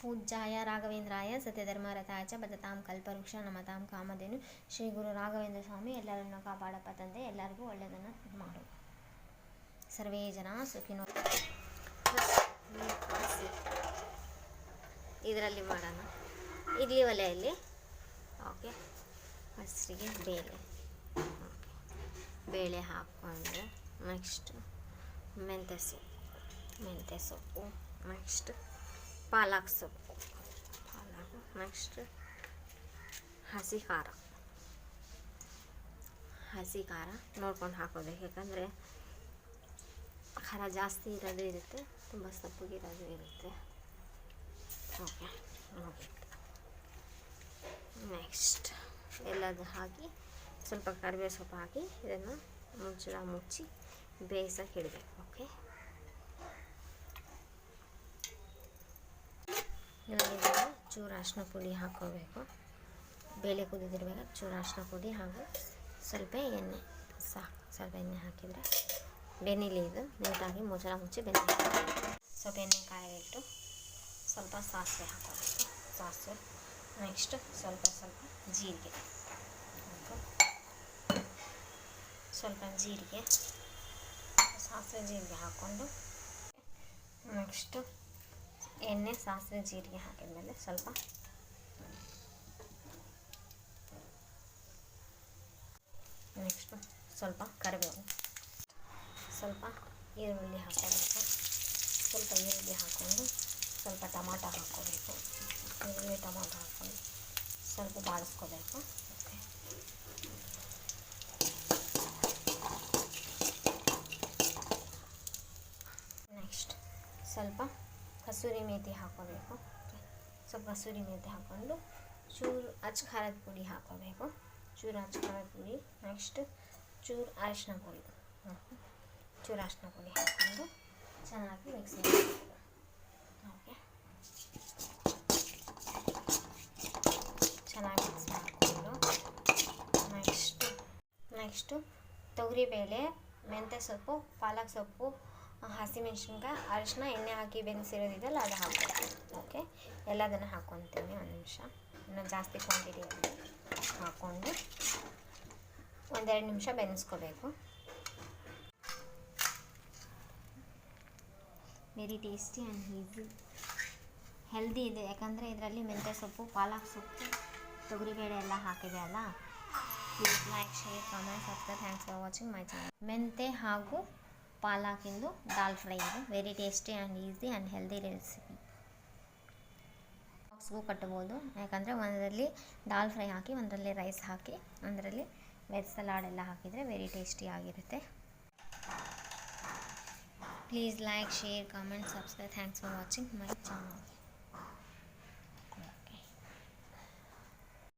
ಪೂಜ್ಯಾಯ ರಾಘವೇಂದ್ರಾಯ ಸತ್ಯಧರ್ಮರಥಾಯ ಚ ಭಜತಾಂ ಕಲ್ಪವೃಕ್ಷ ನಮತಾಂ ಕಾಮಧೇನು. ಶ್ರೀ ಗುರು ರಾಘವೇಂದ್ರ ಸ್ವಾಮಿ, ಎಲ್ಲರನ್ನು ಕಾಪಾಡಪ್ಪ ತಂದೆ ಎಲ್ಲರಿಗೂ ಒಳ್ಳೆಯದನ್ನು ಮಾಡು. ಸರ್ವೇ ಜನ ಸುಖಿನೋ ಇದರಲ್ಲಿ ಮಾಡೋಣ. ಇಡ್ಲಿ ಒಲೆಯಲ್ಲಿ. ಓಕೆ. ಫಸ್ಟಿಗೆ ಬೇಳೆ. ಬೇಳೆ ಹಾಕ್ಕೊಂಡು ನೆಕ್ಸ್ಟ್ ಮೆಂತ್ಯ ಸೊಪ್ಪು. ಮೆಂತ್ಯ ಸೊಪ್ಪು. ನೆಕ್ಸ್ಟ್ ಪಾಲಕ್ ಸೊಪ್ಪು ಪಾಲಕ್ ನೆಕ್ಸ್ಟ್ ಹಸಿ ಖಾರ ಹಸಿ ಖಾರ ನೋಡ್ಕೊಂಡು ಹಾಕೋಬೇಕು. ಯಾಕಂದರೆ ಖಾರ ಜಾಸ್ತಿ ಇರೋದು ಇರುತ್ತೆ, ತುಂಬ ಸಪ್ಪಗಿರೋದು ಇರುತ್ತೆ. ಓಕೆ ನೆಕ್ಸ್ಟ್ ಎಲ್ಲದು ಹಾಕಿ, ಸ್ವಲ್ಪ ಕರಿಬೇವು ಸೊಪ್ಪು ಹಾಕಿ, ಇದನ್ನು ಮುಚ್ಚಳ ಮುಚ್ಚಿ ಬೇಯಿಸೋಕೆ ಇಡಬೇಕು ಓಕೆ ಇವಾಗ ಚೂರು ಅರಶಿನ ಪುಡಿ ಹಾಕೋಬೇಕು. ಬೇಳೆ ಕುದಿದಿರ್ಬೇಕು ಚೂರು ಅರಶಿನ ಪುಡಿ ಹಾಗೂ ಸ್ವಲ್ಪ ಎಣ್ಣೆ ಸಾಕು ಸ್ವಲ್ಪ ಎಣ್ಣೆ ಹಾಕಿದರೆ ಬೆನ್ನಿಲಿ ಇದು, ನೀಟಾಗಿ ಮೊಸರ ಮುಚ್ಚಿ ಬೆನ್ನಿ ಸ್ವಲ್ಪ ಎಣ್ಣೆ ಕಾಯಿಟ್ಟು ಸ್ವಲ್ಪ ಸಾಸಿವೆ ಹಾಕೋಬೇಕು. ಸಾಸಿವೆ ನೆಕ್ಸ್ಟ್ ಸ್ವಲ್ಪ ಸ್ವಲ್ಪ ಜೀರಿಗೆ. ಸ್ವಲ್ಪ ಜೀರಿಗೆ, ಸಾಸಿವೆ ಜೀರಿಗೆ ಹಾಕ್ಕೊಂಡು ನೆಕ್ಸ್ಟು ಎಣ್ಣೆ, ಸಾಸಿವೆ, ಜೀರಿಗೆ ಹಾಕಿದ್ಮೇಲೆ ಸ್ವಲ್ಪ ನೆಕ್ಸ್ಟು ಸ್ವಲ್ಪ ಕರಿಬೇವು. ಸ್ವಲ್ಪ ಈರುಳ್ಳಿ ಹಾಕೋಬೇಕು. ಸ್ವಲ್ಪ ಈರುಳ್ಳಿ ಹಾಕ್ಕೊಂಡು ಸ್ವಲ್ಪ ಟೊಮಾಟೊ ಹಾಕ್ಕೋಬೇಕು ಈರುಳ್ಳಿ, ಟೊಮಾಟೊ ಹಾಕ್ಕೊಂಡು ಸ್ವಲ್ಪ ಬಾಡಿಸ್ಕೋಬೇಕು ನೆಕ್ಸ್ಟ್ ಸ್ವಲ್ಪ ಕಸೂರಿ ಮೇಥಿ ಹಾಕೋಬೇಕು. ಸ್ವಲ್ಪ ಕಸೂರಿ ಮೇಥಿ ಹಾಕ್ಕೊಂಡು ಚೂರು ಅಚ್ಚ ಖಾರದ ಪುಡಿ ಹಾಕೋಬೇಕು. ಚೂರು ಅಚ್ಚ ಖಾರದ ಪುಡಿ ನೆಕ್ಸ್ಟ್ ಚೂರು ಅರಿಶಿನ ಪುಡಿ. ಚೂರು ಅರಿಶಿನ ಪುಡಿ ಹಾಕ್ಕೊಂಡು ಚೆನ್ನಾಗಿ ಮಿಕ್ಸ್ ಮಾಡಬೇಕು ಓಕೆ ಚೆನ್ನಾಗಿ ಮಿಕ್ಸ್ ಮಾಡಿಕೊಂಡು ನೆಕ್ಸ್ಟು ನೆಕ್ಸ್ಟು ತೊಗರಿಬೇಳೆ ಮೆಂತ್ಯ ಸೊಪ್ಪು, ಪಾಲಕ್ ಸೊಪ್ಪು ಹಸಿಮೆಣ್ಸಿನ್ಕಾಯಿ ಅರಿಶಿನ ಎಣ್ಣೆ ಹಾಕಿ ಬೆನ್ಸಿರೋದಿದೆಯಲ್ಲ ಅದು ಹಾಕೋದು ಓಕೆ ಎಲ್ಲದನ್ನು ಹಾಕ್ಕೊತೀನಿ ಒಂದು ನಿಮಿಷ. ಇನ್ನೂ ಜಾಸ್ತಿ ಕ್ವಾಂಟಿಟಿ ಹಾಕ್ಕೊಂಡು ಒಂದೆರಡು ನಿಮಿಷ ಬೆನೆಸ್ಕೋಬೇಕು. Very tasty and easy healthy ಇದೆ. ಯಾಕಂದರೆ ಇದರಲ್ಲಿ ಮೆಂತ್ಯ ಸೊಪ್ಪು, ಪಾಲಕ್ ಸೊಪ್ಪು, ತೊಗರಿಬೇಳೆ ಎಲ್ಲ ಹಾಕಿದೆ ಅಲ್ಲ? Please like share comment subscribe thanks for watching my channel ಮೆಂತೆ ಹಾಗೂ ಪಾಲಕಿಂದು ದಾಲ್ ಫ್ರೈ ಇದು very tasty and easy and healthy recipe ಬಾಕ್ಸ್ಗೂ ಕಟ್ಬೋದು ಯಾಕಂದರೆ ಒಂದರಲ್ಲಿ ದಾಲ್ ಫ್ರೈ ಹಾಕಿ, ಒಂದರಲ್ಲಿ ರೈಸ್ ಹಾಕಿ, ಒಂದರಲ್ಲಿ ವೆಜ್ ಸಲಾಡ್ ಎಲ್ಲ ಹಾಕಿದರೆ ವೆರಿ ಟೇಸ್ಟಿ ಆಗಿರುತ್ತೆ. Please like share comment subscribe thanks for watching my channel